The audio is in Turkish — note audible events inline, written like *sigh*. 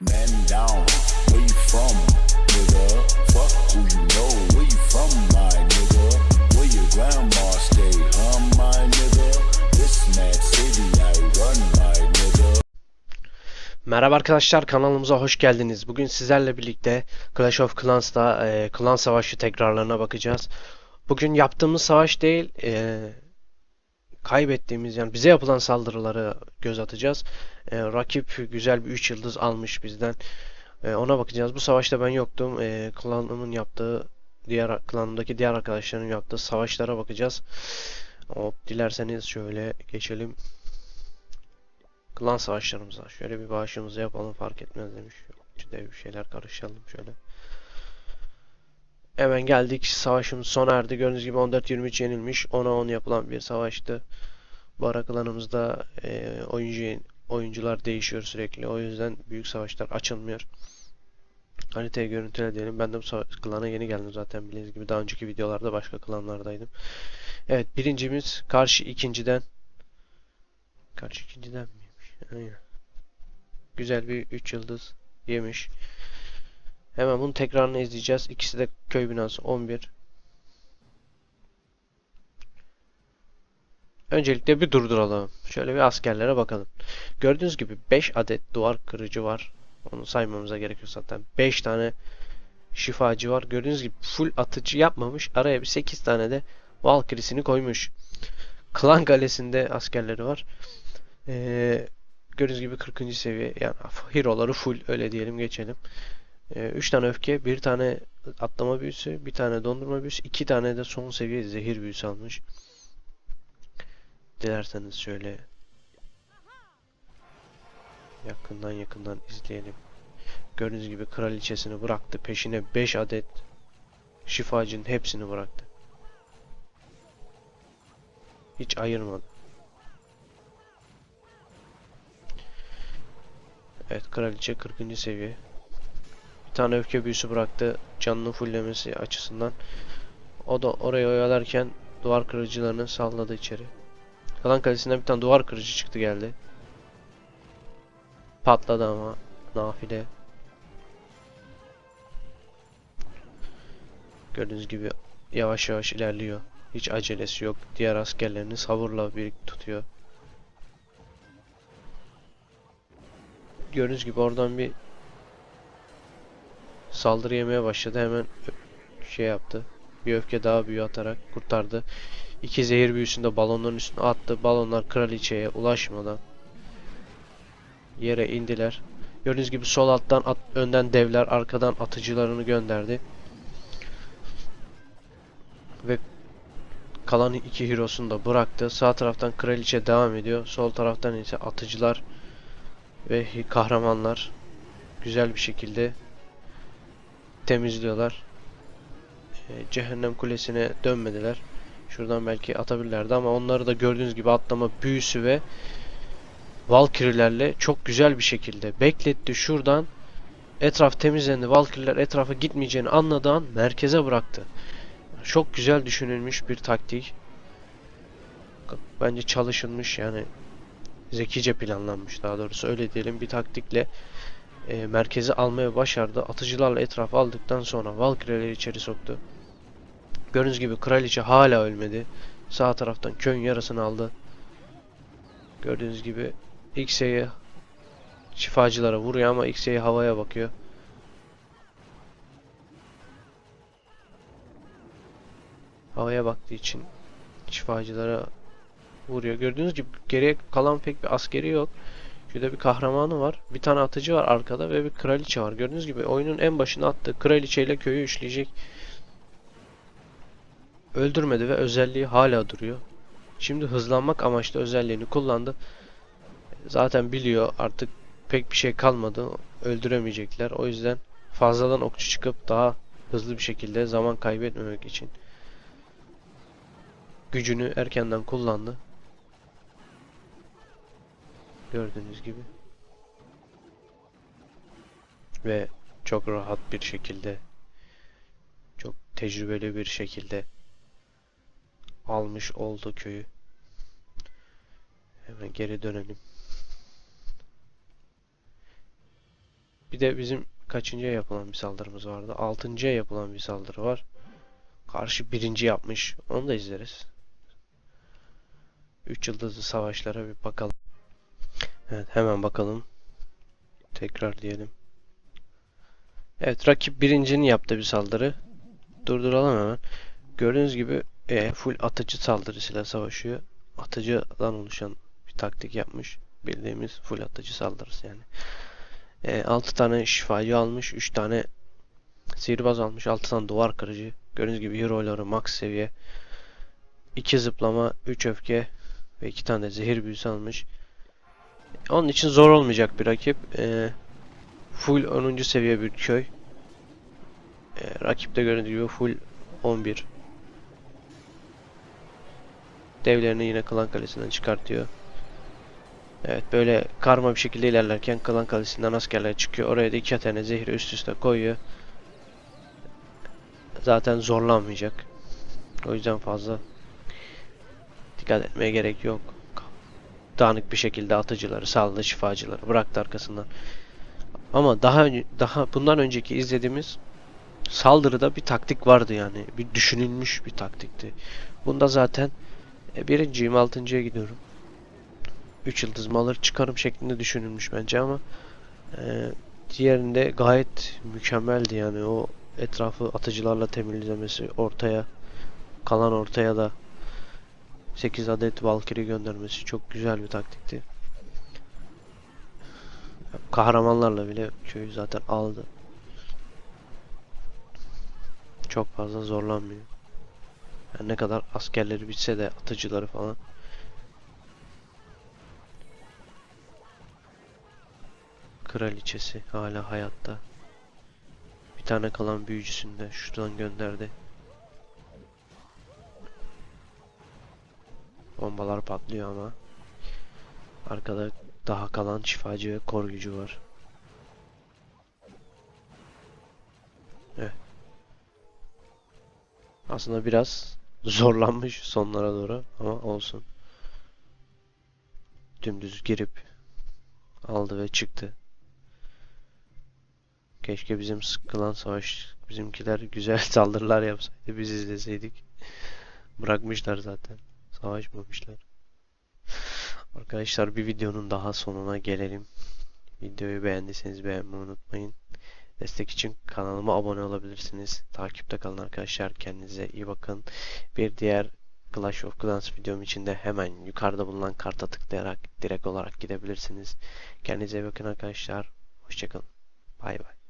Man down, where you from, nigga? Fuck who you know, where you from, my nigga? Where your grandma stay, huh, my nigga? This mad city I run, my nigga. Merhaba arkadaşlar kanalımıza hoş geldiniz. Bugün sizlerle birlikte Clash of Clans'ta e, klan savaşı tekrarlarına bakacağız. Bugün yaptığımız savaş değil, e, kaybettiğimiz yani bize yapılan saldırıları göz atacağız. E, rakip güzel bir 3 yıldız almış bizden. E, ona bakacağız. Bu savaşta ben yoktum. E, klanımın yaptığı diğer klanımdaki diğer arkadaşların yaptığı savaşlara bakacağız. Hop, dilerseniz şöyle geçelim. Klan savaşlarımıza. Şöyle bir bağışımızı yapalım fark etmez demiş. İşte bir şeyler karışalım şöyle. Hemen geldik. Savaşımız sona erdi. Gördüğünüz gibi 14-23 yenilmiş. 10'a 10 yapılan bir savaştı. Bu ara klanımızda e, oyuncu oyuncular değişiyor sürekli. O yüzden büyük savaşlar açılmıyor. Haritayı görüntüle diyelim. Ben de bu klana yeni geldim zaten bildiğiniz gibi. Daha önceki videolarda başka klanlardaydım. Evet birincimiz karşı ikinciden karşı ikinciden mi? Aynen. Güzel bir 3 yıldız yemiş. Hemen bunu tekrarını izleyeceğiz. İkisi de köy binası 11. Öncelikle bir durduralım. Şöyle bir askerlere bakalım. Gördüğünüz gibi 5 adet duvar kırıcı var. Onu saymamıza gerek yok zaten. 5 tane şifacı var. Gördüğünüz gibi full atıcı yapmamış. Araya bir 8 tane de Valkyrie'sini koymuş. Klan Kalesi'nde askerleri var. Ee, Gördüğünüz gibi 40. seviye yani hero'ları full öyle diyelim geçelim. 3 tane öfke, bir tane atlama büyüsü, bir tane dondurma büyüsü, iki tane de son seviye zehir büyüsü almış. Dilerseniz şöyle yakından yakından izleyelim. Gördüğünüz gibi kraliçesini bıraktı. Peşine 5 adet şifacının hepsini bıraktı. Hiç ayırmadı. Evet kraliçe 40. seviye. Bir tane öfke büyüsü bıraktı canını fulllemesi açısından. O da oraya oyalarken duvar kırıcılarını salladı içeri. Kalan kalesinden bir tane duvar kırıcı çıktı geldi. Patladı ama nafile. Gördüğünüz gibi yavaş yavaş ilerliyor. Hiç acelesi yok. Diğer askerlerini sabırla birlikte tutuyor. Gördüğünüz gibi oradan bir saldırı yemeye başladı. Hemen şey yaptı. Bir öfke daha büyü atarak kurtardı. İki zehir büyüsünü de balonların üstüne attı. Balonlar kraliçeye ulaşmadan yere indiler. Gördüğünüz gibi sol alttan at, önden devler, arkadan atıcılarını gönderdi. Ve kalan iki hero'sunu da bıraktı. Sağ taraftan kraliçe devam ediyor. Sol taraftan ise atıcılar ve kahramanlar güzel bir şekilde temizliyorlar. E, cehennem kulesine dönmediler. Şuradan belki atabilirlerdi ama onları da gördüğünüz gibi atlama büyüsü ve Valkyrie'lerle çok güzel bir şekilde bekletti. Şuradan etraf temizlendi. Valkyrie'ler etrafa gitmeyeceğini anladığı an merkeze bıraktı. Çok güzel düşünülmüş bir taktik. Bence çalışılmış yani zekice planlanmış daha doğrusu öyle diyelim bir taktikle e, merkezi almaya başardı. Atıcılarla etraf aldıktan sonra Valkyrie'leri içeri soktu. Gördüğünüz gibi kraliçe hala ölmedi. Sağ taraftan köyün yarısını aldı. Gördüğünüz gibi X'e şifacılara vuruyor ama X'e havaya bakıyor. Havaya baktığı için şifacılara vuruyor. Gördüğünüz gibi geriye kalan pek bir askeri yok. Şurada bir kahramanı var. Bir tane atıcı var arkada ve bir kraliçe var. Gördüğünüz gibi oyunun en başına attı. Kraliçeyle köyü üçleyecek. Öldürmedi ve özelliği hala duruyor. Şimdi hızlanmak amaçlı özelliğini kullandı. Zaten biliyor artık pek bir şey kalmadı. Öldüremeyecekler. O yüzden fazladan okçu çıkıp daha hızlı bir şekilde zaman kaybetmemek için gücünü erkenden kullandı. Gördüğünüz gibi. Ve çok rahat bir şekilde çok tecrübeli bir şekilde almış oldu köyü. Hemen geri dönelim. Bir de bizim kaçıncıya yapılan bir saldırımız vardı? Altıncıya yapılan bir saldırı var. Karşı birinci yapmış. Onu da izleriz. Üç yıldızlı savaşlara bir bakalım. Evet hemen bakalım. Tekrar diyelim. Evet rakip birincinin yaptığı bir saldırı. Durduralım hemen. Gördüğünüz gibi e, full atıcı saldırısıyla savaşıyor. Atıcıdan oluşan bir taktik yapmış. Bildiğimiz full atıcı saldırısı yani. E, 6 tane şifacı almış. 3 tane sihirbaz almış. 6 tane duvar kırıcı. Gördüğünüz gibi hero'ları max seviye. 2 zıplama, 3 öfke ve 2 tane zehir büyüsü almış. Onun için zor olmayacak bir rakip. E, full 10. seviye bir köy. E, rakip de gördüğünüz gibi full 11. Devlerini yine Klan Kalesi'nden çıkartıyor. Evet böyle karma bir şekilde ilerlerken Klan Kalesi'nden askerler çıkıyor. Oraya da iki tane zehri üst üste koyuyor. Zaten zorlanmayacak. O yüzden fazla dikkat etmeye gerek yok. Dağınık bir şekilde atıcıları, saldı şifacıları bıraktı arkasından. Ama daha daha bundan önceki izlediğimiz saldırıda bir taktik vardı yani. Bir düşünülmüş bir taktikti. Bunda zaten e, birinciyim, altıncıya gidiyorum. 3 yıldız mı alır çıkarım şeklinde düşünülmüş bence ama e, diğerinde gayet mükemmeldi yani o etrafı atıcılarla temizlemesi ortaya kalan ortaya da 8 adet Valkyrie göndermesi çok güzel bir taktikti. Kahramanlarla bile köyü zaten aldı. Çok fazla zorlanmıyor. Yani ne kadar askerleri bitse de atıcıları falan Kraliçesi hala hayatta. Bir tane kalan büyücüsünü de şuradan gönderdi. Bombalar patlıyor ama arkada daha kalan şifacı ve koruyucu var. Evet. Aslında biraz zorlanmış sonlara doğru ama olsun. Dümdüz girip aldı ve çıktı. Keşke bizim sıkılan savaş bizimkiler güzel *laughs* saldırılar yapsaydı biz izleseydik. Bırakmışlar zaten. Savaşmamışlar. Arkadaşlar bir videonun daha sonuna gelelim. Videoyu beğendiyseniz beğenmeyi unutmayın. Destek için kanalıma abone olabilirsiniz. Takipte kalın arkadaşlar. Kendinize iyi bakın. Bir diğer Clash of Clans videom için de hemen yukarıda bulunan karta tıklayarak direkt olarak gidebilirsiniz. Kendinize iyi bakın arkadaşlar. Hoşçakalın. Bay bay.